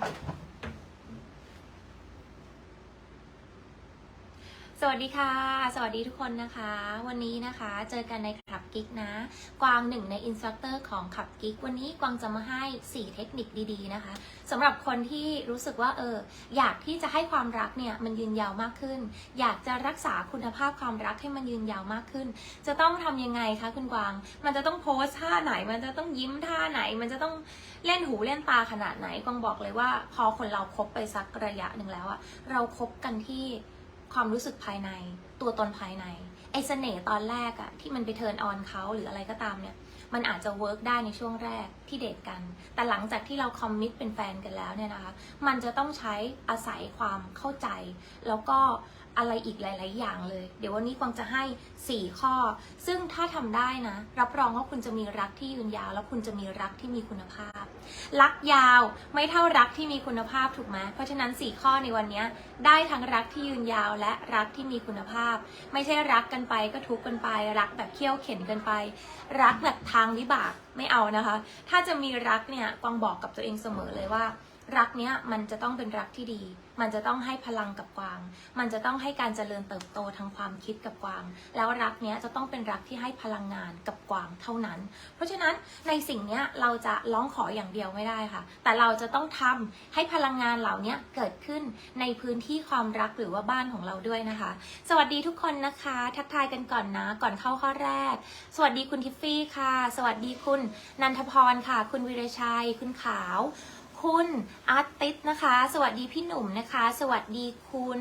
Thank you. วัสดีค่ะ สวัสดีทุกคนนะคะ วันนี้นะคะเจอกันในขับกิ๊กนะ กวางหนึ่งในอินสตรัคเตอร์ของขับกิ๊ก วันนี้กวางจะมาให้ 4 เทคนิคดีๆนะคะสำหรับคนที่รู้สึกว่าเอออยากที่จะให้ความรักเนี่ยมันยืนยาวมากขึ้น อยากจะรักษาคุณภาพความรักให้มันยืนยาวมากขึ้น จะต้องทำยังไงคะคุณกวาง มันจะต้องโพสท่าไหน มันจะต้องยิ้มท่าไหน มันจะต้องเล่นหูเล่นตาขนาดไหนกวางบอกเลยว่า พอคนเราคบไปสักระยะหนึ่งแล้วอะเราคบกันที่ ความรู้สึกภายใน ตัวตนภายใน ไอ้เสน่ห์ตอนแรกอะที่มันไปเทิร์นออนเขาหรืออะไรก็ตามเนี่ย มันอาจจะเวิร์กได้ในช่วงแรกที่เดทกัน แต่หลังจากที่เราคอมมิตเป็นแฟนกันแล้วเนี่ยนะคะ มันจะต้องใช้อาศัยความเข้าใจ แล้วก็ อะไรอีกหลาย ๆ อย่างเลย เดี๋ยววันนี้กวางจะให้ 4 ข้อ ซึ่งถ้าทำได้นะ รับรองว่าคุณจะมีรักที่ยืนยาว แล้วคุณจะมีรักที่มีคุณภาพ รักยาวไม่เท่ารักที่มีคุณภาพถูกไหมเพราะฉะนั้น 4 ข้อในวันนี้ได้ทั้งรักที่ยืนยาวและรักที่มีคุณภาพ ไม่ใช่รักกันไปก็ทุกกันไป รักแบบเคี่ยวเข็นกันไป รักแบบทางวิบากไม่เอานะคะ ถ้าจะมีรักเนี่ยกวางบอกกับตัวเองเสมอเลยว่า รักเนี้ยมันจะต้องเป็นรักที่ดี มันจะต้องให้พลังกับกวาง มันจะต้องให้การเจริญเติบโตทางความคิดกับกวาง แล้วรักเนี้ยจะต้องเป็นรักที่ให้พลังงานกับกวางเท่านั้น เพราะฉะนั้นในสิ่งเนี้ยเราจะร้องขออย่างเดียวไม่ได้ค่ะ แต่เราจะต้องทำให้พลังงานเหล่านี้เกิดขึ้นในพื้นที่ความรักหรือว่าบ้านของเราด้วยนะคะ สวัสดีทุกคนนะคะ ทักทายกันก่อนนะ ก่อนเข้าข้อแรก สวัสดีคุณทิฟฟี่ค่ะ สวัสดีคุณนันทพรค่ะ คุณวิรชัย คุณขาว คุณอาร์ติสนะคะ สวัสดีพี่หนุ่มนะคะ สวัสดีคุณ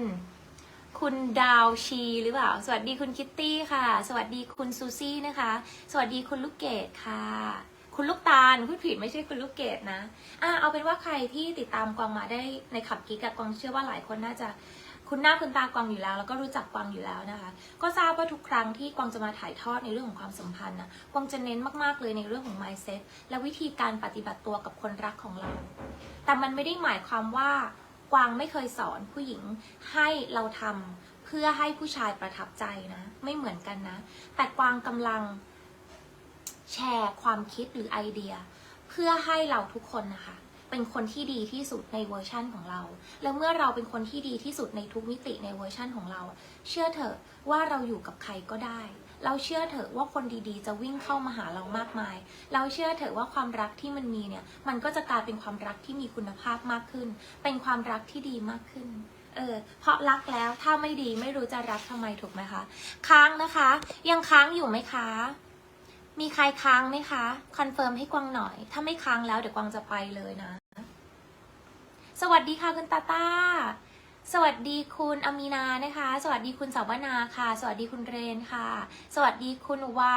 คุณดาวชีหรือเปล่า สวัสดีคุณคิตตี้ค่ะ สวัสดีคุณซูซี่นะคะ สวัสดีคุณลูกเกดค่ะ คุณลูกตาลพูดผิดไม่ใช่คุณลูกเกดนะอ่าเอาเป็นว่าใครที่ติดตามกวางมาได้ในขับกิ๊กกับกวางเชื่อว่าหลายคนน่าจะ คุณหน้าคุณตากวางอยู่แล้ว แล้วก็รู้จักกวางอยู่แล้วนะคะ ก็ทราบว่าทุกครั้งที่กวางจะมาถ่ายทอดในเรื่องของความสัมพันธ์นะกวางจะเน้นมากๆเลยในเรื่องของ mindset และวิธีการปฏิบัติตัวกับคนรักของเรา แต่มันไม่ได้หมายความว่ากวางไม่เคยสอนผู้หญิงให้เราทำเพื่อให้ผู้ชายประทับใจนะ ไม่เหมือนกันนะ แต่กวางกำลังแชร์ความคิดหรือไอเดีย เพื่อให้เราทุกคนนะคะ เป็นคนที่ดีที่สุดในเวอร์ชั่นของเรา แล้วเมื่อเราเป็นคนที่ดีที่สุดในทุกมิติในเวอร์ชั่นของเรา เชื่อเถอะว่าเราอยู่กับใครก็ได้ เราเชื่อเถอะว่าคนดีๆ จะวิ่งเข้ามาหาเรามากมาย เราเชื่อเถอะว่าความรักที่มันมีเนี่ย มันก็จะกลายเป็นความรักที่มีคุณภาพมากขึ้น เป็นความรักที่ดีมากขึ้นเออเพราะรักแล้วถ้าไม่ดีไม่รู้จะรักทำไมถูกไหมคะ ค้างนะคะ ยังค้างอยู่ไหมคะ มีใครค้างไหมคะคอนเฟิร์มให้กวางหน่อย ถ้าไม่ค้างแล้วเดี๋ยวกวางจะไปเลยนะ สวัสดีค่ะคุณตาตาสวัสดีคุณอามีนานะคะ สวัสดีคุณสาวนาค่ะ สวัสดีคุณเรนค่ะ สวัสดีคุณว่า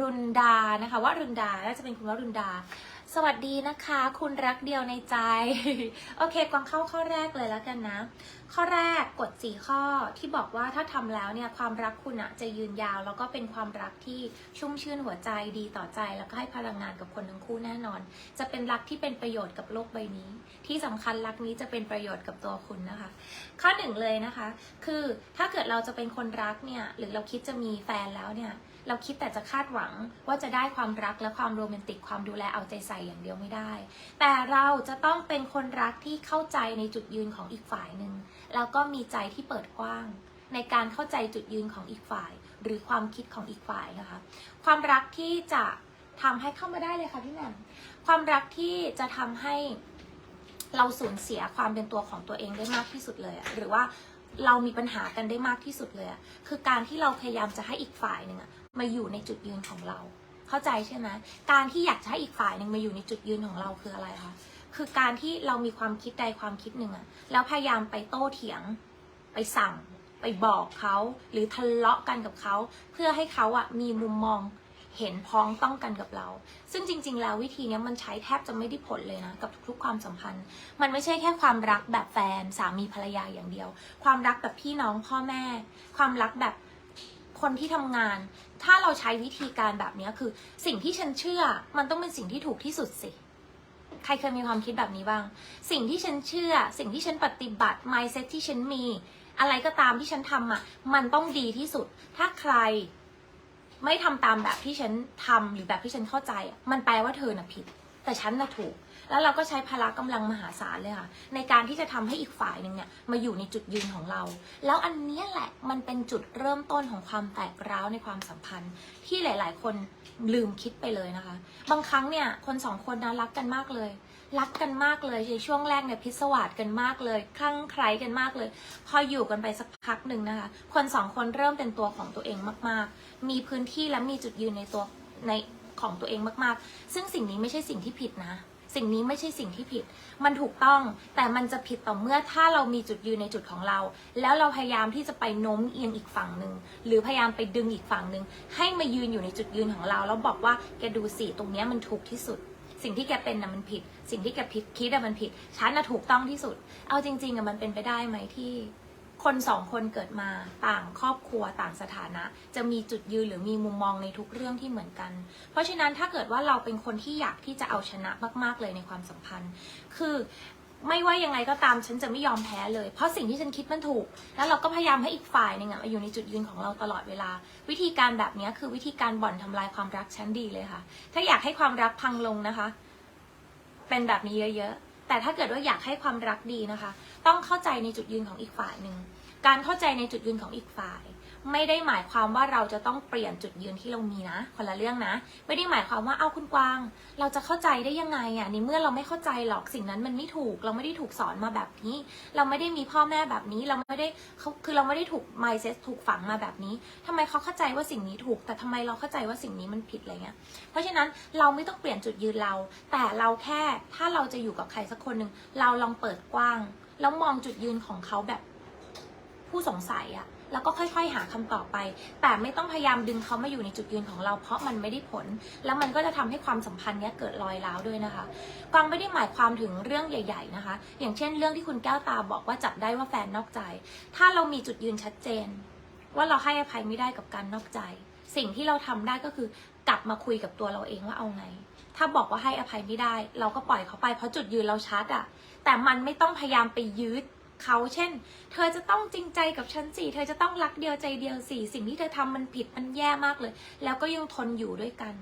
รุนดานะคะว่ารุนดาน่าจะเป็นคุณว่ารุนดา สวัสดีนะคะ คุณรักเดียวในใจ โอเคกวางเข้าข้อแรกเลยแล้วกันนะ ข้อแรกกฎสี่ข้อที่บอกว่าถ้าทำแล้วเนี่ยความรักคุณอะจะยืนยาว แล้วก็เป็นความรักที่ชุ่มชื่นหัวใจดีต่อใจ แล้วก็ให้พลังงานกับคนทั้งคู่แน่นอน จะเป็นรักที่เป็นประโยชน์กับโลกใบนี้ ที่สำคัญรักนี้จะเป็นประโยชน์กับตัวคุณนะคะ ข้อหนึ่งเลยนะคะ คือถ้าเกิดเราจะเป็นคนรักเนี่ยหรือเราคิดจะมีแฟนแล้วเนี่ย เราคิดแต่จะคาดหวังว่าจะได้ความรักและความโรแมนติกความดูแลเอาใจใส่อย่างเดียวไม่ได้ แต่เราจะต้องเป็นคนรักที่เข้าใจในจุดยืนของอีกฝ่ายหนึ่งแล้วก็มีใจที่เปิดกว้าง ในการเข้าใจจุดยืนของอีกฝ่าย หรือความคิดของอีกฝ่ายนะคะ ความรักที่จะทำให้เข้ามาได้เลยค่ะพี่แหม่มความรักที่จะทำให้เราสูญเสียความเป็นตัวของตัวเองได้มากที่สุดเลยหรือว่าเรามีปัญหากันได้มากที่สุดเลยคือการที่เราพยายามจะให้อีกฝ่ายหนึ่ง มาอยู่ในจุดยืนของเรา เข้าใจใช่ไหมการที่อยากจะให้อีกฝ่ายหนึ่งมาอยู่ในจุดยืนของเราคืออะไรคะคือการที่เรามีความคิดใดความคิดหนึ่งอะแล้วพยายามไปโต้เถียง ไปสั่ง ไปบอกเขาหรือทะเลาะกันกับเขา เพื่อให้เขาอะมีมุมมองเห็นพ้องต้องกันกับเรา ซึ่งจริง ๆ แล้ววิธีนี้มันใช้แทบจะไม่ได้ผลเลยนะ กับทุกๆ ความสัมพันธ์ มันไม่ใช่แค่ความรักแบบแฟนสามีภรรยาอย่างเดียว ความรักแบบพี่น้องพ่อแม่ ความรักแบบคนที่ทำงาน ถ้าเราใช้วิธีการแบบนี้คือ สิ่งที่ฉันเชื่อ มันต้องเป็นสิ่งที่ถูกที่สุดสิ ใครเคยมีความคิดแบบนี้บ้าง สิ่งที่ฉันเชื่อ สิ่งที่ฉันปฏิบัติ mindset ที่ฉันมี อะไรก็ตามที่ฉันทำอะ มันต้องดีที่สุด ถ้าใครไม่ทำตามแบบที่ฉันทำหรือแบบที่ฉันเข้าใจ มันแปลว่าเธอน่ะผิด แต่ฉันน่ะถูก แล้วเราก็ใช้พละกำลังมหาศาลเลยค่ะ ในการที่จะทำให้อีกฝ่ายหนึ่งเนี่ยมาอยู่ในจุดยืนของเรา แล้วอันนี้แหละมันเป็นจุดเริ่มต้นของความแตกร้าวในความสัมพันธ์ ที่หลาย ๆ คนลืมคิดไปเลยนะคะ บางครั้งเนี่ยคนสองคนนะรักกันมากเลยรักกันมากเลยในช่วงแรกเนี่ยพิศวาสกันมากเลยคลั่งไคล้กันมากเลย พออยู่กันไปสักพักหนึ่งนะคะ คนสองคนเริ่มเป็นตัวของตัวเองมาก ๆ มีพื้นที่และมีจุดยืนในตัวในของตัวเองมาก ๆ ซึ่งสิ่งนี้ไม่ใช่สิ่งที่ผิดนะ สิ่งนี้ไม่ใช่สิ่งที่ผิด มันถูกต้อง แต่มันจะผิดต่อเมื่อถ้าเรามีจุดยืนในจุดของเรา แล้วเราพยายามที่จะไปโน้มเอียงอีกฝั่งหนึ่ง หรือพยายามไปดึงอีกฝั่งหนึ่ง ให้มายืนอยู่ในจุดยืนของเรา แล้วบอกว่าแกดูสิตรงนี้มันถูกที่สุด สิ่งที่แกเป็นนะมันผิด สิ่งที่แกผิดคิดอะมันผิด ฉันน่ะถูกต้องที่สุด เอาจริงๆอะมันเป็นไปได้ไหมที่ คนสองคนเกิดมาต่างครอบครัวต่างสถานะ จะมีจุดยืนหรือมีมุมมองในทุกเรื่องที่เหมือนกัน เพราะฉะนั้นถ้าเกิดว่าเราเป็นคนที่อยากที่จะเอาชนะมาก ๆ เลยในความสัมพันธ์ คือไม่ว่ายังไงก็ตามฉันจะไม่ยอมแพ้เลย เพราะสิ่งที่ฉันคิดมันถูก แล้วเราก็พยายามให้อีกฝ่ายหนึ่งอะมาอยู่ในจุดยืนของเราตลอดเวลา วิธีการแบบนี้คือวิธีการบ่อนทำลายความรักชั้นดีเลยค่ะ ถ้าอยากให้ความรักพังลงนะคะ เป็นแบบนี้เยอะๆแต่ถ้าเกิดว่าอยากให้ความรักดีนะคะ ต้องเข้าใจในจุดยืนของอีกฝ่ายหนึ่ง การเข้าใจในจุดยืนของอีกฝ่าย ไม่ได้หมายความว่าเราจะต้องเปลี่ยนจุดยืนที่เรามีนะ คนละเรื่องนะ ไม่ได้หมายความว่าเอาคุณกวาง เราจะเข้าใจได้ยังไงอะในเมื่อเราไม่เข้าใจหรอกสิ่งนั้นมันไม่ถูก เราไม่ได้ถูกสอนมาแบบนี้ เราไม่ได้มีพ่อแม่แบบนี้ เราไม่ได้เขาคือเราไม่ได้ถูก mindset ถูกฝังมาแบบนี้ทำไมเขาเข้าใจว่าสิ่งนี้ถูก แต่ทำไมเราเข้าใจว่าสิ่งนี้มันผิดอะไรเงี้ย เพราะฉะนั้นเราไม่ต้องเปลี่ยนจุดยืนเรา แต่เราแค่ถ้าเราจะอยู่กับใครสักคนหนึ่งเราลองเปิดกว้างแล้วมองจุดยืนของเขาแบบ ผู้สงสัยอะแล้วก็ค่อยๆ หาคำตอบไป แต่ไม่ต้องพยายามดึงเขามาอยู่ในจุดยืนของเรา เพราะมันไม่ได้ผล แล้วมันก็จะทำให้ความสัมพันธ์เนี้ยเกิดรอยร้าวด้วยนะคะกวางไม่ได้หมายความถึงเรื่องใหญ่ ๆนะคะ อย่างเช่น เรื่องที่คุณแก้วตาบอกว่าจับได้ว่าแฟนนอกใจ ถ้าเรามีจุดยืนชัดเจน ว่าเราให้อภัยไม่ได้กับการนอกใจ สิ่งที่เราทำได้ก็คือกลับมาคุยกับตัวเราเองว่าเอาไง ถ้าบอกว่าให้อภัยไม่ได้ เราก็ปล่อยเขาไปเพราะจุดยืนเราชัดอะแต่มันไม่ต้องพยายามไปยืด เขาเช่น เธอจะต้องจริงใจกับฉันสิเธอจะต้องรักเดียวใจเดียวสิสิ่งที่เธอทำมันผิดมันแย่มากเลย แล้วก็ยังทนอยู่ด้วยกัน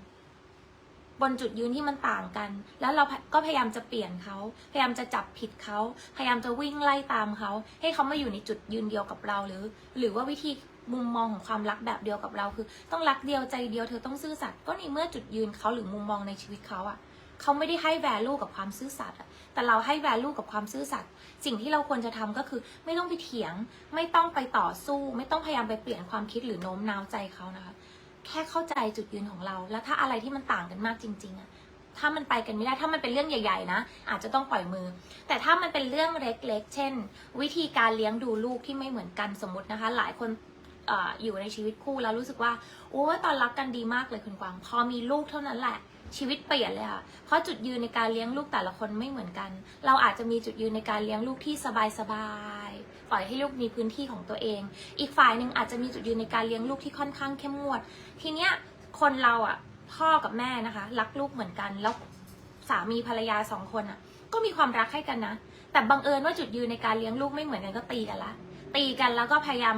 บนจุดยืนที่มันต่างกัน แล้วเราก็พยายามจะเปลี่ยนเขา พยายามจะจับผิดเขา พยายามจะวิ่งไล่ตามเขา ให้เขามาอยู่ในจุดยืนเดียวกับเราหรือ หรือว่าวิธีมุมมองของความรักแบบเดียวกับเราคือ ต้องรักเดียวใจเดียวเธอต้องซื่อสัตย์ก็ในเมื่อจุดยืนเขาหรือมุมมองในชีวิตเขาอะ เขาไม่ได้ให้ value กับความซื่อสัตย์แต่เราให้ value กับความซื่อสัตย์สิ่งที่เราควรจะทำก็คือ ไม่ต้องไปเถียง ไม่ต้องไปต่อสู้ ไม่ต้องพยายามไปเปลี่ยนความคิดหรือโน้มน้าวใจเขานะคะ แค่เข้าใจจุดยืนของเรา แล้วถ้าอะไรที่มันต่างกันมากจริง ๆอะถ้ามันไปกันไม่ได้ ถ้ามันเป็นเรื่องใหญ่ๆนะ อาจจะต้องปล่อยมือ แต่ถ้ามันเป็นเรื่องเล็กๆ เช่น วิธีการเลี้ยงดูลูกที่ไม่เหมือนกันสมมตินะคะ หลายคนออยู่ในชีวิตคู่แล้วรู้สึกว่า โอ้ตอนรักกันดีมากเลยคุณกวาง พอมีลูกเท่านั้นแหละ ชีวิตเปลี่ยนเลยค่ะ เพราะจุดยืนในการเลี้ยงลูกแต่ละคนไม่เหมือนกัน เราอาจจะมีจุดยืนในการเลี้ยงลูกที่สบายๆปล่อยให้ลูกมีพื้นที่ของตัวเอง อีกฝ่ายหนึ่งอาจจะมีจุดยืนในการเลี้ยงลูกที่ค่อนข้างเข้มงวด ทีเนี้ยคนเราอะพ่อกับแม่นะคะ รักลูกเหมือนกันแล้วสามีภรรยาสองคนอะ ก็มีความรักให้กันนะ แต่บังเอิญว่าจุดยืนในการเลี้ยงลูกไม่เหมือนกันก็ตีกันละตีกันแล้วก็พยายาม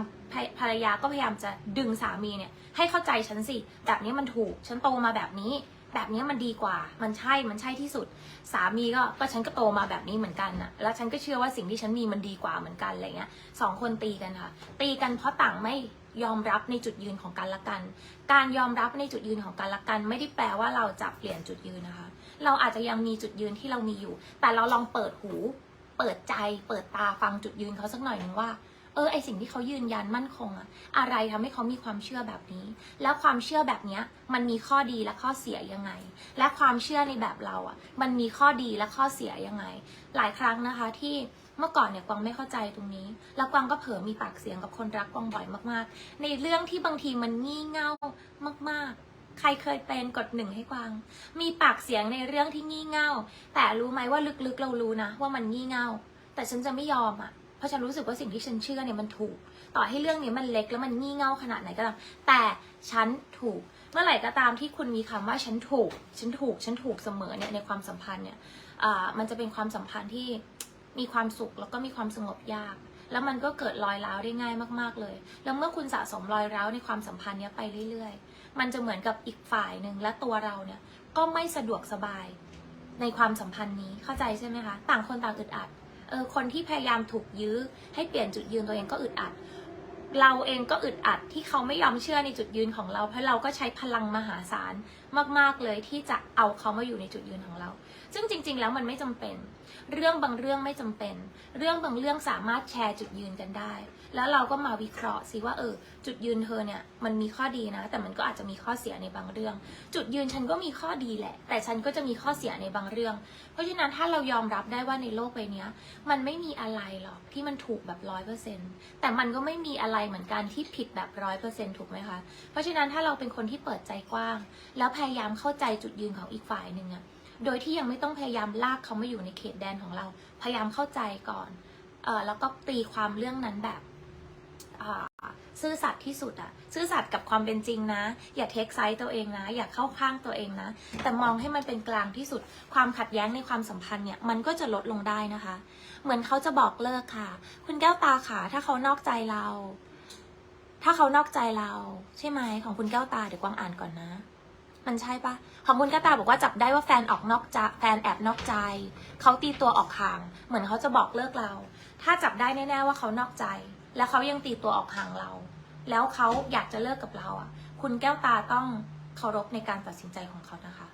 ภรรยาก็พยายามจะดึงสามีเนี่ยให้เข้าใจฉันสิ แบบนี้มันถูก ฉันโตมาแบบนี้ แบบนี้มันดีกว่า มันใช่มันใช่ที่สุด สามีก็ก็ฉันก็โตมาแบบนี้เหมือนกันนะแล้วฉันก็เชื่อว่าสิ่งที่ฉันมีมันดีกว่าเหมือนกันอะไรเงี้ยสองคนตีกันค่ะ ตีกันเพราะต่างไม่ยอมรับในจุดยืนของกันและกัน การยอมรับในจุดยืนของกันและกัน ไม่ได้แปลว่าเราจะเปลี่ยนจุดยืนนะคะ เราอาจจะยังมีจุดยืนที่เรามีอยู่ แต่เราลองเปิดหู เปิดใจ เปิดตาฟังจุดยืนเขาสักหน่อยหนึ่งว่า เออไอสิ่งที่เขายืนยันมั่นคงอะอะไรทำให้เขามีความเชื่อแบบนี้ แล้วความเชื่อแบบเนี้ยมันมีข้อดีและข้อเสียยังไง และความเชื่อในแบบเราอะมันมีข้อดีและข้อเสียยังไง หลายครั้งนะคะที่เมื่อก่อนเนี่ยกวางไม่เข้าใจตรงนี้ แล้วกวางก็เผลอมีปากเสียงกับคนรักกวางบ่อยมากๆ ในเรื่องที่บางทีมันงี่เง่ามากๆใครเคยเป็นกดหนึ่งให้กวาง มีปากเสียงในเรื่องที่งี่เง่า แต่รู้ไหมว่าลึกๆเรารู้นะว่ามันงี่เง่า แต่ฉันจะไม่ยอมอะ เพราะฉันรู้สึกว่าสิ่งที่ฉันเชื่อเนี่ยมันถูก ต่อให้เรื่องนี้มันเล็กแล้วมันงี่เง่าขนาดไหนก็ตามแต่ฉันถูก เมื่อไหร่ก็ตามที่คุณมีคำว่าฉันถูก ฉันถูก ฉันถูกเสมอเนี่ยในความสัมพันธ์เนี่ยอ่ามันจะเป็นความสัมพันธ์ที่มีความสุขแล้วก็มีความสงบยาก แล้วมันก็เกิดรอยร้าวได้ง่ายมาก ๆเลย แล้วเมื่อคุณสะสมรอยร้าวในความสัมพันธ์นี้ไปเรื่อย ๆ มันจะเหมือนกับอีกฝ่ายหนึ่งและตัวเราเนี่ยก็ไม่สะดวกสบายในความสัมพันธ์นี้เข้าใจใช่ไหมคะ ต่างคนต่างอึดอัด เออคนที่พยายามถูกยื้อ ให้เปลี่ยนจุดยืนตัวเองก็อึดอัด เราเองก็อึดอัดที่เขาไม่ยอมเชื่อในจุดยืนของเรา เพราะเราก็ใช้พลังมหาศาลมากๆเลยที่จะเอาเขามาอยู่ในจุดยืนของเรา ซึ่งจริง ๆ แล้วมันไม่จำเป็น เรื่องบางเรื่องไม่จำเป็น เรื่องบางเรื่องสามารถแชร์จุดยืนกันได้ แล้วเราก็มาวิเคราะห์สิว่าเออ จุดยืนเธอเนี่ยมันมีข้อดีนะ แต่มันก็อาจจะมีข้อเสียในบางเรื่อง จุดยืนฉันก็มีข้อดีแหละ แต่ฉันก็จะมีข้อเสียในบางเรื่อง เพราะฉะนั้นถ้าเรายอมรับได้ว่าในโลกใบนี้มันไม่มีอะไรหรอกที่มันถูกแบบร้อยเปอร์เซ็นต์แต่มันก็ไม่มีอะไรเหมือนกันที่ผิดแบบร้อยเปอร์เซ็นต์ถูกไหมคะ เพราะฉะนั้นถ้าเราเป็นคนที่เปิดใจกว้าง แล้วพยายามเข้าใจจุดยืนของอีกฝ่ายหนึ่งอะ โดยที่ยังไม่ต้องพยายามลากเขามาอยู่ในเขตแดนของเรา พยายามเข้าใจก่อนเออแล้วก็ตีความเรื่องนั้นแบบซื่อสัตย์ที่สุดอะซื่อสัตย์กับความเป็นจริงนะ อย่าเทคไซส์ตัวเองนะ อย่าเข้าข้างตัวเองนะ แต่มองให้มันเป็นกลางที่สุด ความขัดแย้งในความสัมพันธ์เนี่ยมันก็จะลดลงได้นะคะ เหมือนเขาจะบอกเลิกค่ะ คุณแก้วตาค่ะถ้าเขานอกใจเรา ถ้าเขานอกใจเรา ใช่ไหมของคุณแก้วตาเดี๋ยวกวางอ่านก่อนนะ มันใช่ปะของคุณแก้วตาบอกว่าจับได้ว่าแฟนออกนอกใจแฟนแอบนอกใจ เขาตีตัวออกห่าง เหมือนเขาจะบอกเลิกเรา ถ้าจับได้แน่ๆว่าเขานอกใจ แล้วเขายังตีตัวออกห่างเรา แล้วเขาอยากจะเลิกกับเราอะ คุณแก้วตาต้องเคารพในการตัดสินใจของเขานะคะ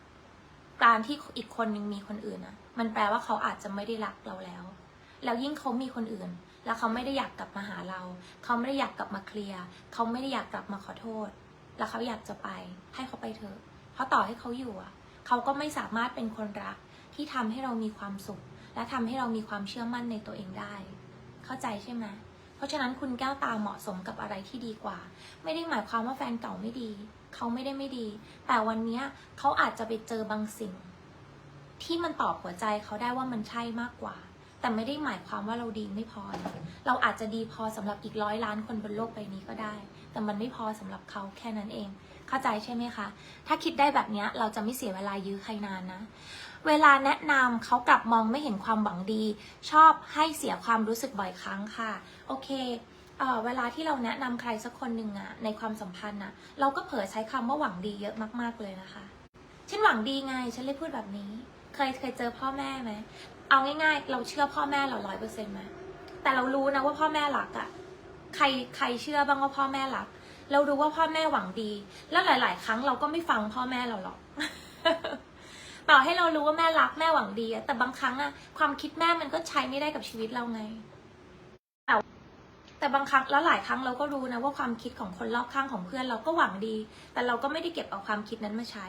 การที่อีกคนนึงมีคนอื่นอะ มันแปลว่าเขาอาจจะไม่ได้รักเราแล้ว แล้วยิ่งเขามีคนอื่น แล้วเขาไม่ได้อยากกลับมาหาเรา เขาไม่ได้อยากกลับมาเคลียร์ เขาไม่ได้อยากกลับมาขอโทษ แล้วเขาอยากจะไป ให้เขาไปเถอะ เพราะต่อให้เขาอยู่อะ เขาก็ไม่สามารถเป็นคนรักที่ทำให้เรามีความสุข และทำให้เรามีความเชื่อมั่นในตัวเองได้ เข้าใจใช่ไหมเพราะฉะนั้นคุณแก้วตาเหมาะสมกับอะไรที่ดีกว่า ไม่ได้หมายความว่าแฟนเก่าไม่ดี เขาไม่ได้ไม่ดี แต่วันนี้เขาอาจจะไปเจอบางสิ่ง ที่มันตอบหัวใจเขาได้ว่ามันใช่มากกว่า แต่ไม่ได้หมายความว่าเราดีไม่พอนะเราอาจจะดีพอสำหรับอีกร้อยล้านคนบนโลกใบนี้ก็ได้ แต่มันไม่พอสำหรับเขาแค่นั้นเอง เข้าใจใช่ไหมคะ ถ้าคิดได้แบบนี้เราจะไม่เสียเวลายื้อใครนานนะ เวลาแนะนำเขากลับมองไม่เห็นความหวังดี ชอบให้เสียความรู้สึกบ่อยครั้งค่ะ โอเคเออเวลาที่เราแนะนำใครสักคนหนึ่งอะในความสัมพันธ์อะเราก็เผลอใช้คำว่าหวังดีเยอะมากๆเลยนะคะฉันหวังดีไงฉันเลยพูดแบบนี้ เคยเคยเจอพ่อแม่ไหมเอาง่ายๆ เราเชื่อพ่อแม่เราร้อยเปอร์เซ็นต์ไหมแต่เรารู้นะว่าพ่อแม่รักอะใครใครเชื่อบ้างว่าพ่อแม่รัก เรารู้ว่าพ่อแม่หวังดี แล้วหลาย ๆ ครั้งเราก็ไม่ฟังพ่อแม่เราหรอกต่อให้เรารู้ว่าแม่รักแม่หวังดีแต่บางครั้งอะความคิดแม่มันก็ใช้ไม่ได้กับชีวิตเราไง แต่บางครั้งแล้วหลายครั้งเราก็รู้นะว่าความคิดของคนรอบข้างของเพื่อนเราก็หวังดี แต่เราก็ไม่ได้เก็บเอาความคิดนั้นมาใช้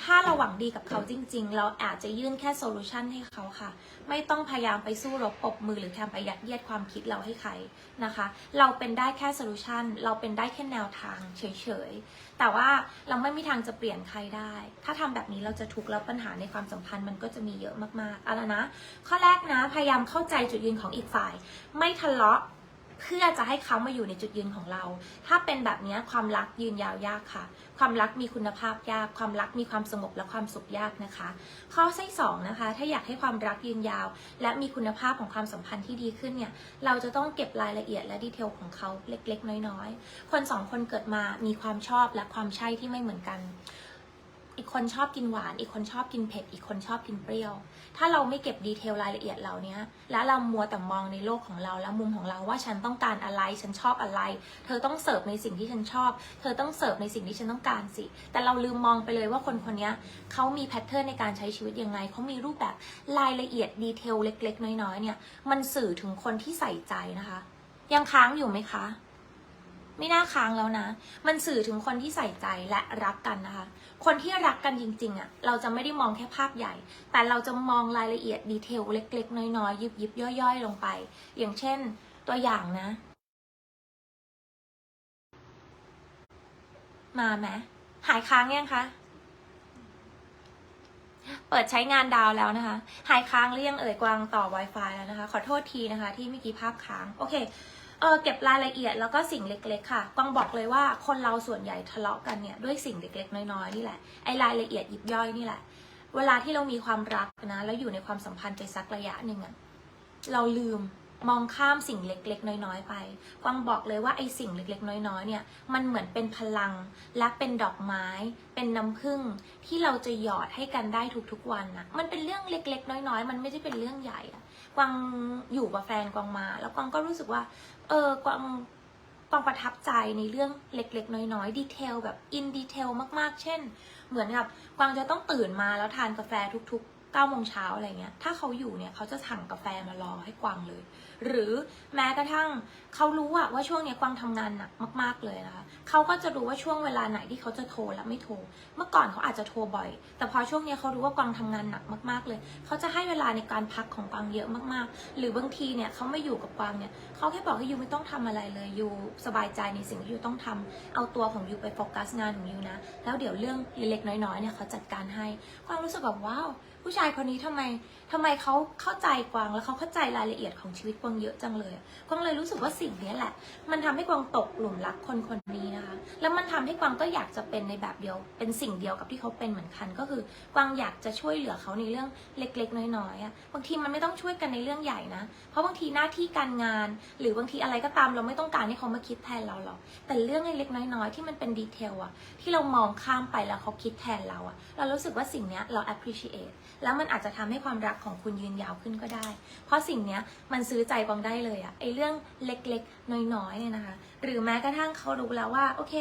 ถ้าเราหวังดีกับเขาจริง ๆ เราอาจจะยื่นแค่โซลูชันให้เขาค่ะ ไม่ต้องพยายามไปสู้รบปบมือหรือแคมไปยัดเยียดความคิดเราให้ใครนะคะ เราเป็นได้แค่โซลูชันเราเป็นได้แค่แนวทางเฉยๆ แต่ว่าเราไม่มีทางจะเปลี่ยนใครได้ ถ้าทำแบบนี้เราจะทุกข์แล้วปัญหาในความสัมพันธ์มันก็จะมีเยอะมากๆเอาละนะ ข้อแรกนะ พยายามเข้าใจจุดยืนของอีกฝ่าย ไม่ทะเลาะ เพื่อจะให้เขามาอยู่ในจุดยืนของเรา ถ้าเป็นแบบนี้ความรักยืนยาวยากค่ะ ความรักมีคุณภาพยาก ความรักมีความสงบและความสุขยากนะคะ ข้อที่สองนะคะ ถ้าอยากให้ความรักยืนยาว และมีคุณภาพของความสัมพันธ์ที่ดีขึ้นเนี่ย เราจะต้องเก็บรายละเอียดและดีเทลของเขาเล็กๆ น้อยๆ คนสองคนเกิดมามีความชอบและความใช่ที่ไม่เหมือนกัน อีกคนชอบกินหวาน อีกคนชอบกินเผ็ด อีกคนชอบกินเปรี้ยว ถ้าเราไม่เก็บดีเทลรายละเอียดเหล่านี้และเรามัวแต่มองในโลกของเราและมุมของเราว่าฉันต้องการอะไร ฉันชอบอะไร เธอต้องเสิร์ฟในสิ่งที่ฉันชอบ เธอต้องเสิร์ฟในสิ่งที่ฉันต้องการสิ แต่เราลืมมองไปเลยว่าคนคนนี้เขามีแพทเทิร์นในการใช้ชีวิตยังไง เขามีรูปแบบรายละเอียดดีเทลเล็ก ๆ น้อยๆเนี่ย มันสื่อถึงคนที่ใส่ใจนะคะ ยังค้างอยู่ไหมคะ ไม่น่าค้างแล้วนะ มันสื่อถึงคนที่ใส่ใจและรักกันนะคะ คนที่รักกันจริงๆอะ เราจะไม่ได้มองแค่ภาพใหญ่ แต่เราจะมองรายละเอียดดีเทลเล็ก ๆ น้อยๆ ยิบยิบๆย่อยๆ ลงไป อย่างเช่น ตัวอย่างนะ มาไหมหายค้างยังคะ เปิดใช้งานดาวแล้วนะคะ หายค้างหรือยังเอ่ยกวางต่อ Wi-Fi แล้วนะคะ ขอโทษทีนะคะ ที่เมื่อกี้ภาพค้าง โอเค เออเก็บรายละเอียดแล้วก็สิ่งเล็กๆค่ะกวางบอกเลยว่าคนเราส่วนใหญ่ทะเลาะกันเนี่ยด้วยสิ่งเล็กๆน้อยๆนี่แหละไอ้รายละเอียดยิบย่อยนี่แหละ เวลาที่เรามีความรักนะแล้วอยู่ในความสัมพันธ์ไปสักระยะหนึ่งอะเราลืมมองข้ามสิ่งเล็กๆ น้อยๆ ไป กวางบอกเลยว่าไอ้สิ่งเล็กๆ น้อยๆ เนี่ย มันเหมือนเป็นพลัง และเป็นดอกไม้ เป็นน้ำผึ้งที่เราจะหยอดให้กันได้ทุกๆ วันนะมันเป็นเรื่องเล็กๆ น้อยๆ มันไม่ได้เป็นเรื่องใหญ่อะกวางอยู่กับแฟนกวางมา แล้วกวางก็รู้สึกว่า เออกวางความประทับใจในเรื่องเล็ก ๆ น้อยๆดีเทลแบบอินดีเทลมากๆ เช่น เหมือนกับกวางจะต้องตื่นมาแล้วทานกาแฟทุกๆ9โมงเช้าอะไรเงี้ย ถ้าเขาอยู่เนี่ยเขาจะสั่งกาแฟมารอให้กวางเลย หรือแม้กระทั่ง เขารู้อะว่าช่วงนี้กวางทำงานหนักมาก ๆเลยนะคะเขาก็จะรู้ว่าช่วงเวลาไหนที่เขาจะโทรและไม่โทร เมื่อก่อนเขาอาจจะโทรบ่อย แต่พอช่วงนี้เขารู้ว่ากวางทำงานหนักมาก ๆเลย เขาจะให้เวลาในการพักของกวางเยอะมากๆ หรือบางทีเนี่ยเขาไม่อยู่กับกวางเนี่ยเขาแค่บอกให้ยูไม่ต้องทำอะไรเลยยูสบายใจในสิ่งที่ยูต้องทำเอาตัวของยูไปโฟกัสงานของยูนะ แล้วเดี๋ยวเรื่องเล็กๆน้อยๆเนี่ยเขาจัดการให้กวางรู้สึกแบบว้าวผู้ชายคนนี้ทำไมทำไมเขาเข้าใจกวางแล้วเขาเข้าใจรายละเอียดของชีวิตกวางเยอะจังเลยกวางเลยรู้สึกว่าสิงนี้แหละ มันทำให้กวางตกหลุมรักคนคนนี้นะคะ แล้วมันทำให้กวางก็อยากจะเป็นในแบบเดียว เป็นสิ่งเดียวกับที่เขาเป็นเหมือนกัน ก็คือกวางอยากจะช่วยเหลือเขาในเรื่องเล็ก ๆ น้อยๆอะบางทีมันไม่ต้องช่วยกันในเรื่องใหญ่นะ เพราะบางทีหน้าที่การงาน หรือบางทีอะไรก็ตามเราไม่ต้องการให้เขามาคิดแทนเราหรอก แต่เรื่องเล็กๆน้อยๆที่มันเป็นดีเทลอะที่เรามองข้ามไปแล้วเขาคิดแทนเราอะเรารู้สึกว่าสิ่งนี้เรา appreciate แล้วมันอาจจะทำให้ความรักของคุณยืนยาวขึ้นก็ได้ เพราะสิ่งนี้มันซื้อใจกวางได้เลยอะไอเรื่องเล็กๆ น้อยๆเนี่ยนะคะ หรือแม้กระทั่งเขารู้แล้วว่าโอเค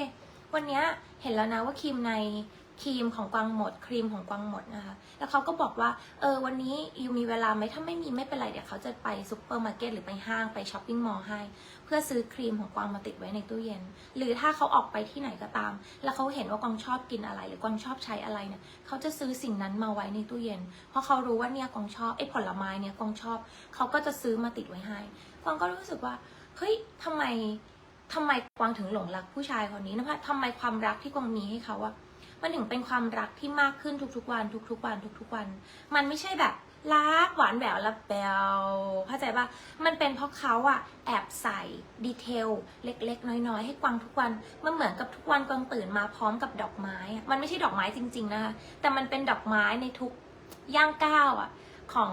วันนี้เห็นแล้วนะว่าครีมในครีมของกวางหมด ครีมของกวางหมดนะคะ แล้วเขาก็บอกว่าเออวันนี้ยูมีเวลาไหมถ้าไม่มีไม่เป็นไรเดี๋ยวเขาจะไปซุปเปอร์มาร์เก็ตหรือไปห้างไปช้อปปิ้งมอลล์ให้ เพื่อซื้อครีมของกวางมาติดไว้ในตู้เย็น หรือถ้าเขาออกไปที่ไหนก็ตาม แล้วเขาเห็นว่ากวางชอบกินอะไร หรือกวางชอบใช้อะไรเนี่ยเขาจะซื้อสิ่งนั้นมาไว้ในตู้เย็น เพราะเขารู้ว่าเนี่ยกวางชอบไอ้ผลไม้เนี่ยกวางชอบเขาก็จะซื้อมาติดไว้ให้กวางก็รู้สึกว่า เฮ้ยทำไมทำไมกวางถึงหลงรักผู้ชายคนนี้นะคะทำไมความรักที่กวางมีให้เขาอะมันถึงเป็นความรักที่มากขึ้นทุกๆวัน ทุกๆวัน ทุกๆวัน มันไม่ใช่แบบรักหวานแหววละแบวเข้าใจปะมันเป็นเพราะเขาอะแอบใส่ดีเทลเล็ก ๆ น้อย ๆ ให้กวางทุกวัน มันเหมือนกับทุกวันกวางตื่นมาพร้อมกับดอกไม้อะมันไม่ใช่ดอกไม้จริง ๆ นะคะ แต่มันเป็นดอกไม้ในทุกย่างก้าวอะ ของ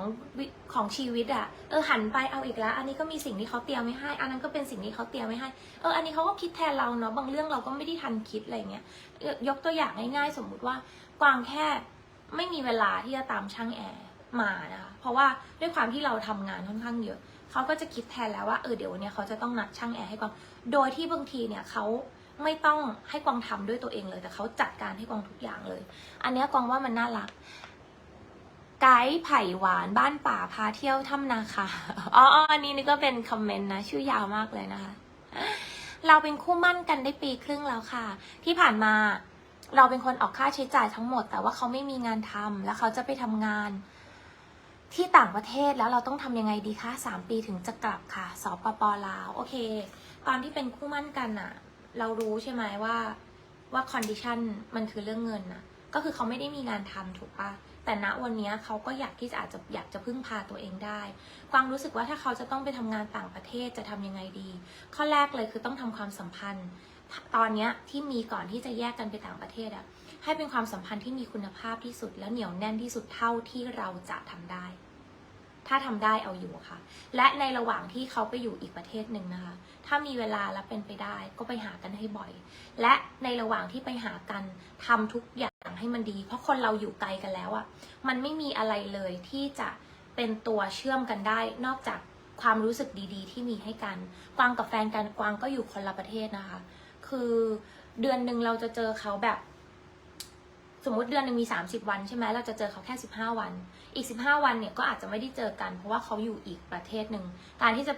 ของชีวิตอะเออหันไปเอาอีกแล้ว อันนี้ก็มีสิ่งที่เขาเตรียมไว้ให้ อันนั้นก็เป็นสิ่งที่เขาเตรียมไว้ให้ เอออันนี้เขาก็คิดแทนเราเนาะบางเรื่องเราก็ไม่ได้ทันคิดอะไรเงี้ยยกตัวอย่างง่ายๆ สมมุติว่ากวางแค่ไม่มีเวลาที่จะตามช่างแอร์มานะคะเพราะว่าด้วยความที่เราทำงานค่อนข้างเยอะเขาก็จะคิดแทนแล้วว่าเออเดี๋ยววันเนี้ยเขาจะต้องนัดช่างแอร์ให้กวางโดยที่บางทีเนี่ยเขาไม่ต้องให้กวางทำด้วยตัวเองเลย แต่เขาจัดการให้กวางทุกอย่างเลย อันนี้กวางว่ามันน่ารัก ไกด์ไผ่หวานบ้านป่าพาเที่ยวถ้ำนาคาอ๋ออันนี้นี่ก็เป็นคอมเมนต์นะ ชื่อยาวมากเลยนะคะ เราเป็นคู่มั่นกันได้ปีครึ่งแล้วค่ะ ที่ผ่านมาเราเป็นคนออกค่าใช้จ่ายทั้งหมด แต่ว่าเขาไม่มีงานทำแล้วเขาจะไปทำงาน ที่ต่างประเทศแล้วเราต้องทำยังไงดีคะสามปีถึงจะกลับค่ะสปปลาว โอเค ตอนที่เป็นคู่มั่นกันอะเรารู้ใช่ไหมว่าว่าคอนดิชันมันคือเรื่องเงินอะก็คือเขาไม่ได้มีงานทำถูกปะ แต่ณวันนี้เขาก็อยากที่จะอาจจะอยากจะพึ่งพาตัวเองได้กวางรู้สึกว่าถ้าเขาจะต้องไปทำงานต่างประเทศจะทำยังไงดี ข้อแรกเลยคือต้องทำความสัมพันธ์ ตอนนี้ที่มีก่อนที่จะแยกกันไปต่างประเทศอะให้เป็นความสัมพันธ์ที่มีคุณภาพที่สุด และเหนียวแน่นที่สุดเท่าที่เราจะทำได้ ถ้าทำได้เอาอยู่ค่ะ และในระหว่างที่เขาไปอยู่อีกประเทศหนึ่งนะคะ ถ้ามีเวลาและเป็นไปได้ก็ไปหากันให้บ่อย และในระหว่างที่ไปหากันทำทุกอย่าง ให้มันดี เพราะคนเราอยู่ไกลกันแล้วอะ่ะมันไม่มีอะไรเลยที่จะเป็นตัวเชื่อมกันได้ นอกจากความรู้สึกดีๆ ที่มีให้กัน กวางกับแฟนกันกวางก็อยู่คนละประเทศนะคะ คือเดือนหนึ่งเราจะเจอเขาแบบ สมมติเดือนหนึ่งมี 30 วันใช่ไหมเราจะเจอเขาแค่ 15 วัน อีก 15 วันเนี่ยก็อาจจะไม่ได้เจอกัน เพราะว่าเขาอยู่อีกประเทศหนึ่งการที่จะ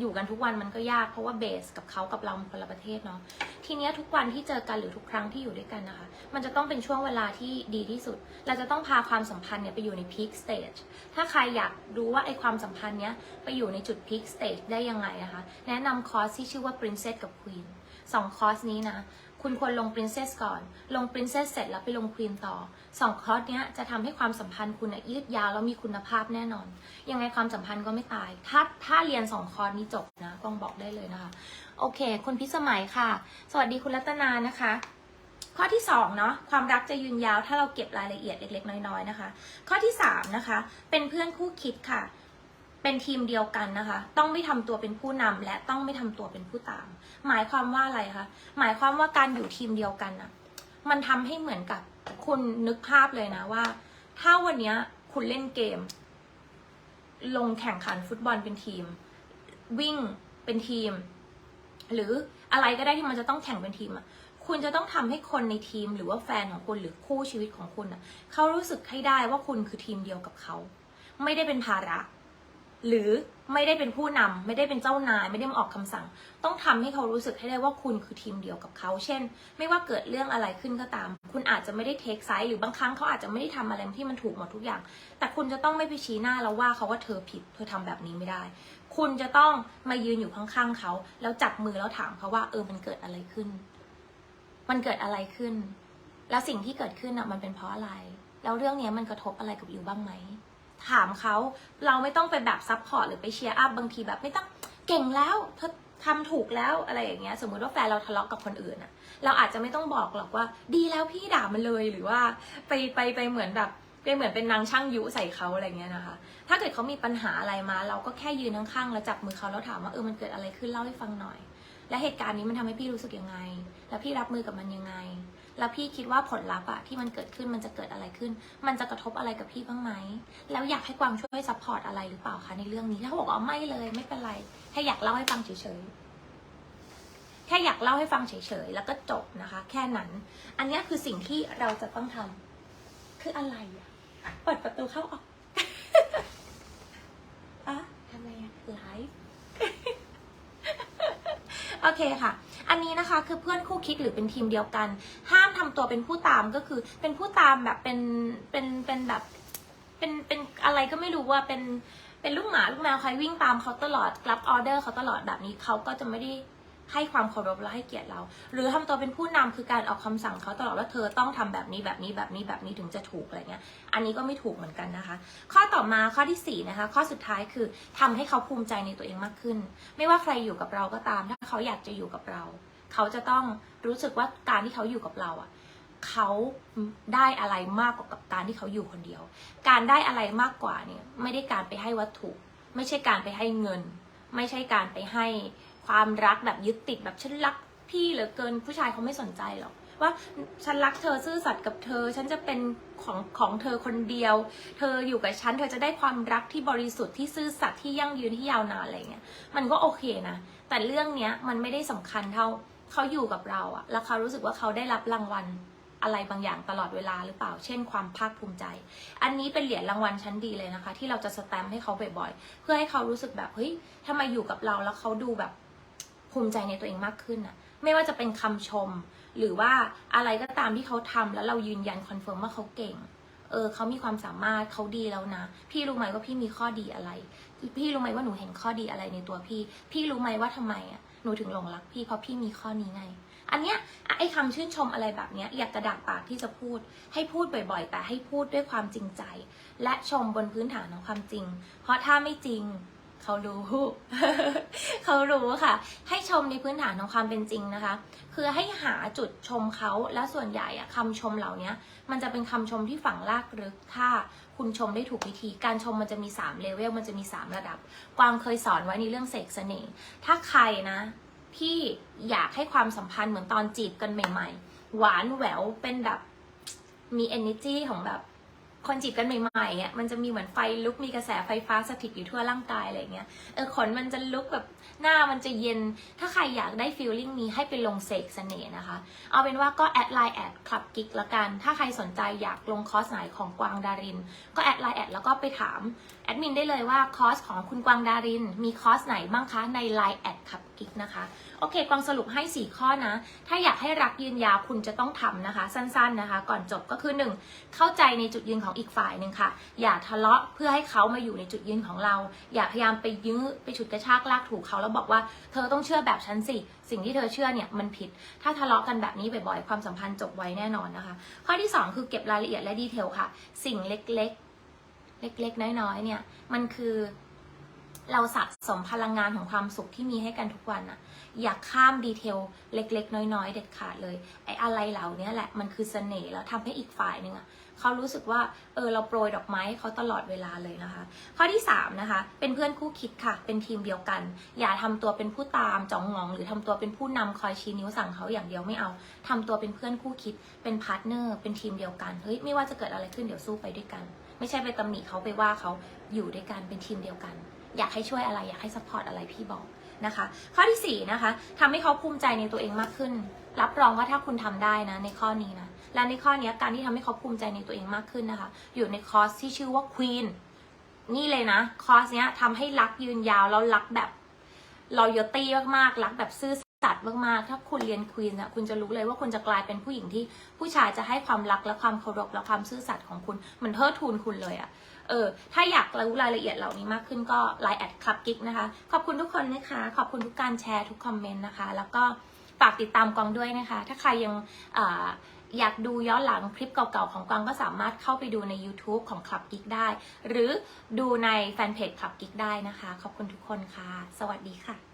อยู่กันทุกวันมันก็ยากเพราะว่าเบสกับเขากับเราคนละประเทศเนาะทีเนี้ยทุกวันที่เจอกันหรือทุกครั้งที่อยู่ด้วยกันนะคะ มันจะต้องเป็นช่วงเวลาที่ดีที่สุด เราจะต้องพาความสัมพันธ์เนี่ยไปอยู่ในพีคสเตจถ้าใครอยากรู้ว่าไอความสัมพันธ์เนี้ยไปอยู่ในจุดพีคสเตจได้ยังไงนะคะ แนะนำคอร์สที่ชื่อว่า princess กับ queen สองคอร์สนี้นะ คุณควรลง princess ก่อน ลง princess เสร็จแล้วไปลง queen ต่อสองคอร์สเนี้ยจะทำให้ความสัมพันธ์คุณยืดยาวแล้วมีคุณภาพแน่นอน ยังไงความสัมพันธ์ก็ไม่ตาย ถ้าถ้าเรียนสองคอร์สนี้จบนะกองบอกได้เลยนะคะ โอเค คุณพิสมัยค่ะ สวัสดีคุณรัตนานะคะข้อที่สองเนาะความรักจะยืนยาวถ้าเราเก็บรายละเอียดเล็กๆ น้อยๆนะคะ ข้อที่สามนะคะเป็นเพื่อนคู่คิดค่ะ เป็นทีมเดียวกันนะคะ ต้องไม่ทำตัวเป็นผู้นำและต้องไม่ทำตัวเป็นผู้ตาม หมายความว่าอะไรคะหมายความว่าการอยู่ทีมเดียวกันน่ะมันทำให้เหมือนกับคุณนึกภาพเลยนะว่า ถ้าวันนี้คุณเล่นเกม ลงแข่งขันฟุตบอลเป็นทีม วิ่งเป็นทีม หรืออะไรก็ได้ที่มันจะต้องแข่งเป็นทีมอะคุณจะต้องทำให้คนในทีมหรือว่าแฟนของคุณหรือคู่ชีวิตของคุณอะเขารู้สึกให้ได้ว่าคุณคือทีมเดียวกับเขา ไม่ได้เป็นภาระ หรือไม่ได้เป็นผู้นำไม่ได้เป็นเจ้านาย ไม่ได้มาออกคำสั่ง ต้องทำให้เขารู้สึกให้ได้ว่าคุณคือทีมเดียวกับเขา เช่น ไม่ว่าเกิดเรื่องอะไรขึ้นก็ตาม คุณอาจจะไม่ได้เทคไซส์หรือบางครั้งเขาอาจจะไม่ได้ทำอะไรที่มันถูกหมดทุกอย่าง แต่คุณจะต้องไม่ไปชี้หน้าแล้วว่าเขาว่าเธอผิด เธอทำแบบนี้ไม่ได้ คุณจะต้องมายืนอยู่ข้างๆเขา แล้วจับมือแล้วถามเขาว่าเออมันเกิดอะไรขึ้น มันเกิดอะไรขึ้น แล้วสิ่งที่เกิดขึ้นอะมันเป็นเพราะอะไร แล้วเรื่องนี้มันกระทบอะไรกับอยู่บ้างไหม ถามเขาเราไม่ต้องไปแบบซับพอร์ตหรือไปเชียร์อัพบางทีแบบไม่ต้องเก่งแล้วเธอทำถูกแล้วอะไรอย่างเงี้ย สมมติว่าแฟนเราทะเลาะกับคนอื่นอะเราอาจจะไม่ต้องบอกหรอกว่า ดีแล้วพี่ด่ามันเลยหรือว่าไปไปไปเหมือนแบบไปเหมือนเป็นนางช่างยุใส่เขาอะไรเงี้ยนะคะ ถ้าเกิดเขามีปัญหาอะไรมา เราก็แค่ยืนข้างๆแล้วจับมือเขาแล้วถามว่าเออมันเกิดอะไรขึ้นเล่าให้ฟังหน่อย และเหตุการณ์นี้มันทำให้พี่รู้สึกยังไง แล้วพี่รับมือกับมันยังไง แล้วพี่คิดว่าผลลัพธ์อะที่มันเกิดขึ้นมันจะเกิดอะไรขึ้น มันจะกระทบอะไรกับพี่บ้างไหม แล้วอยากให้กวางช่วยซัพพอร์ตอะไรหรือเปล่าคะในเรื่องนี้ถ้าบอกว่าไม่เลยไม่เป็นไรแค่อยากเล่าให้ฟังเฉยๆแค่อยากเล่าให้ฟังเฉยๆแล้วก็จบนะคะ แค่นั้น อันนี้คือสิ่งที่เราจะต้องทำคืออะไรอะเปิดประตูเข้าออก อะทำไมอะไลฟ์ โอเคค่ะ อันนี้นะคะคือเพื่อนคู่คิดหรือเป็นทีมเดียวกัน ห้ามทำตัวเป็นผู้ตามก็คือเป็นผู้ตามแบบเป็นเป็นเป็นแบบเป็นเป็นอะไรก็ไม่รู้ว่าเป็นเป็นลูกหมาลูกแมวใครวิ่งตามเขาตลอดรับออเดอร์เขาตลอดแบบนี้เขาก็จะไม่ได้ ให้ความเคารพและให้เกียรติเรา หรือทำตัวเป็นผู้นำคือการออกคำสั่งเขาตลอดว่าเธอต้องทำแบบนี้แบบนี้แบบนี้แบบนี้ถึงจะถูกอะไรเงี้ย อันนี้ก็ไม่ถูกเหมือนกันนะคะ ข้อต่อมาข้อที่สี่นะคะข้อสุดท้ายคือทำให้เขาภูมิใจในตัวเองมากขึ้น ไม่ว่าใครอยู่กับเราก็ตาม ถ้าเขาอยากจะอยู่กับเรา เขาจะต้องรู้สึกว่าการที่เขาอยู่กับเราอะเขาได้อะไรมากกว่ากับการที่เขาอยู่คนเดียว การได้อะไรมากกว่าเนี่ยไม่ได้การไปให้วัตถุ ไม่ใช่การไปให้เงิน ไม่ใช่การไปให้ ความรักแบบยึดติดแบบฉันรักพี่เหลือเกินผู้ชายเขาไม่สนใจหรอกว่าฉันรักเธอซื่อสัตย์กับเธอ ฉันจะเป็นของของเธอคนเดียว เธออยู่กับฉัน เธอจะได้ความรักที่บริสุทธิ์ที่ซื่อสัตย์ที่ยั่งยืนที่ยาวนานอะไรเงี้ยมันก็โอเคนะ แต่เรื่องเนี้ยมันไม่ได้สำคัญเท่าเขาอยู่กับเราอะแล้วเขารู้สึกว่าเขาได้รับรางวัลอะไรบางอย่างตลอดเวลาหรือเปล่า เช่นความภาคภูมิใจ อันนี้เป็นเหรียญรางวัลชั้นดีเลยนะคะ ที่เราจะสแตมป์ให้เขาบ่อยๆ เพื่อให้เขารู้สึกแบบเฮ้ยทำไมอยู่กับเราแล้วเขาดูแบบ ภูมิใจในตัวเองมากขึ้นอะไม่ว่าจะเป็นคำชม หรือว่าอะไรก็ตามที่เขาทำแล้วเรายืนยันคอนเฟิร์มว่าเขาเก่ง เออเขามีความสามารถเขาดีแล้วนะ พี่รู้ไหมว่าพี่มีข้อดีอะไร พี่รู้ไหมว่าหนูเห็นข้อดีอะไรในตัวพี่ พี่รู้ไหมว่าทำไมอะหนูถึงหลงรักพี่เพราะพี่มีข้อนี้ไง อันเนี้ยไอ้คำชื่นชมอะไรแบบเนี้ยอยากกระดากปากที่จะพูด ให้พูดบ่อยๆ แต่ให้พูดด้วยความจริงใจ และชมบนพื้นฐานของความจริง เพราะถ้าไม่จริง เขารู้ เขารู้ค่ะ ให้ชมในพื้นฐานของความเป็นจริงนะคะ คือให้หาจุดชมเขาและส่วนใหญ่อะคำชมเหล่านี้มันจะเป็นคำชมที่ฝังลากลึกถ้าคุณชมได้ถูกวิธี การชมมันจะมี3เลเวลมันจะมี 3 ระดับ กวางเคยสอนไว้ในเรื่องเสกเสน่ห์ถ้าใครนะที่อยากให้ความสัมพันธ์เหมือนตอนจีบกันใหม่ ๆ หวานแหววเป็นแบบมี energy ของแบบ คนจีบกันใหม่ๆอะมันจะมีเหมือนไฟลุกมีกระแสไฟฟ้าสถิตอยู่ทั่วร่างกายอะไรเงี้ยเออขนมันจะลุกแบบหน้ามันจะเย็น ถ้าใครอยากได้ฟีลลิ่งนี้ให้ไปลงเสกเสน่ห์นะคะ เอาเป็นว่าก็แอดไลน์แอดคลับกิ๊กละกัน ถ้าใครสนใจอยากลงคอร์สไหนของกวางดาริน ก็แอดไลน์แอดแล้วก็ไปถาม แอดมินได้เลยว่าคอร์สของคุณกวางดาริน มีคอร์สไหนบ้างคะในไลน์แอดคับกิ๊กนะคะ โอเค กวางสรุปให้ 4 ข้อนะ ถ้าอยากให้รักยืนยาวคุณจะต้องทำนะคะ สั้นๆนะคะ ก่อนจบก็คือ 1. เข้าใจในจุดยืนของอีกฝ่ายหนึ่งค่ะ อย่าทะเลาะเพื่อให้เขามาอยู่ในจุดยืนของเรา อย่าพยายามไปยื้อไปฉุดกระชากลากถูกเขาแล้วบอกว่าเธอต้องเชื่อแบบฉันสิ สิ่งที่เธอเชื่อเนี่ยมันผิด ถ้าทะเลาะกันแบบนี้บ่อยๆ ความสัมพันธ์จบไว้แน่นอนนะคะ ข้อที่ 2 คือเก็บรายละเอียดและดีเทลค่ะ สิ่งเล็กๆ เล็กๆ น้อยๆเนี่ย มันคือเราสะสมพลังงานของความสุขที่มีให้กันทุกวันอะอย่าข้ามดีเทลเล็ก ๆ น้อยๆ เด็ดขาดเลย ไอ้อะไรเหล่านี้แหละมันคือเสน่ห์แล้วทำให้อีกฝ่ายหนึ่งอะเขารู้สึกว่าเออเราโปรยดอกไม้ให้เขาตลอดเวลาเลยนะคะ ข้อที่3นะคะ เป็นเพื่อนคู่คิดค่ะ เป็นทีมเดียวกัน อย่าทำตัวเป็นผู้ตามจ้องงอง หรือทำตัวเป็นผู้นำคอยชี้นิ้วสั่งเขาอย่างเดียวไม่เอาทำตัวเป็นเพื่อนคู่คิด เป็นพาร์ทเนอร์เป็นทีมเดียวกันเฮ้ยไม่ว่าจะเกิดอะไรขึ้นเดี๋ยวสู้ไปด้วยกัน ไม่ใช่ไปตำหนิเขาไปว่าเขาอยู่ด้วยกันเป็นทีมเดียวกัน อยากให้ช่วยอะไรอยากให้ซัพพอร์ตอะไรพี่บอกนะคะ ข้อที่สี่นะคะทำให้เขาภูมิใจในตัวเองมากขึ้น รับรองว่าถ้าคุณทำได้นะในข้อนี้นะและในข้อนี้การที่ทำให้เขาภูมิใจในตัวเองมากขึ้นนะคะ อยู่ในคอร์สที่ชื่อว่า Queen นี่เลยนะคอร์สเนี้ยทำให้รักยืนยาวแล้วรักแบบ loyalty มากๆรักแบบซื่อสัตย์ มากๆ ถ้าคุณเรียนควีนอะคุณจะรู้เลยว่าคุณจะกลายเป็นผู้หญิงที่ผู้ชายจะให้ความรักและความเคารพและความซื่อสัตย์ของคุณเหมือนเทิดทูนคุณเลยอะเออ ถ้าอยากรู้รายละเอียดเหล่านี้มากขึ้นก็ไลน์แอดคลับกิ๊กนะคะ ขอบคุณทุกคนนะคะ ขอบคุณทุกการแชร์ทุกคอมเมนต์นะคะ แล้วก็ฝากติดตามกองด้วยนะคะ ถ้าใครยังออยากดูย้อนหลังคลิปเก่าๆ ของกวางก็สามารถเข้าไปดูใน YouTube ของคลับกิ๊กได้ หรือดูในแฟนเพจคลับกิ๊กได้นะคะ ขอบคุณทุกคนค่ะ สวัสดีค่ะ